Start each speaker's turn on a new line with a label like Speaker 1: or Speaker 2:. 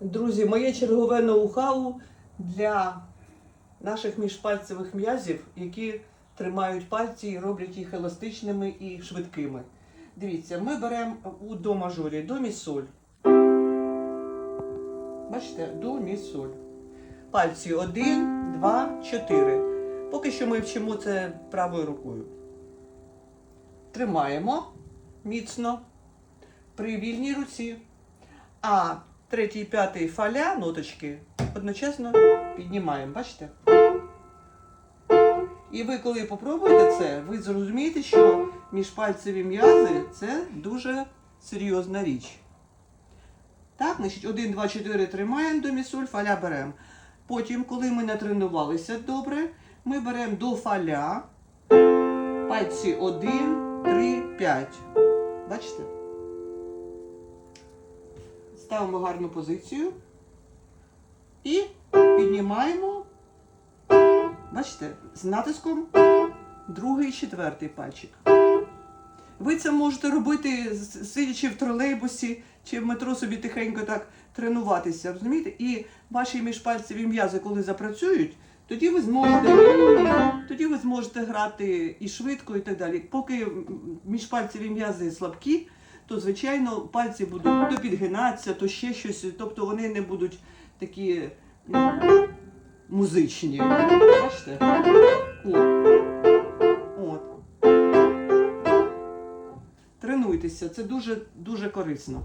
Speaker 1: Друзі, моє чергове ноу-хау для наших міжпальцевих м'язів, які тримають пальці і роблять їх еластичними і швидкими. Дивіться, ми беремо у до мажорі до мі соль. Бачите, до мі соль. Пальці 1, 2, 4. Поки що ми вчимо це правою рукою. Тримаємо міцно при вільній руці. А третій, п'ятий фаля ноточки одночасно піднімаємо. Бачите? І ви, коли попробуєте це, ви зрозумієте, що міжпальцеві м'язи це дуже серйозна річ. Так, значить, 1, 2, 4 тримаємо до місоль, фаля беремо. Потім, коли ми натренувалися добре, ми беремо до фаля пальці 1, 3, 5. Бачите? Ставимо гарну позицію і піднімаємо, бачите, з натиском другий і четвертий пальчик. Ви це можете робити, сидячи в тролейбусі чи в метро собі тихенько так тренуватися, розумієте? І ваші міжпальцеві м'язи, коли запрацюють, тоді ви зможете, тоді ви зможете грати і швидко, і так далі. Поки міжпальцеві м'язи слабкі, то звичайно пальці будуть то підгинатися, то ще щось, тобто вони не будуть такі м, музичні. Бачите? От. Тренуйтеся, це дуже дуже корисно.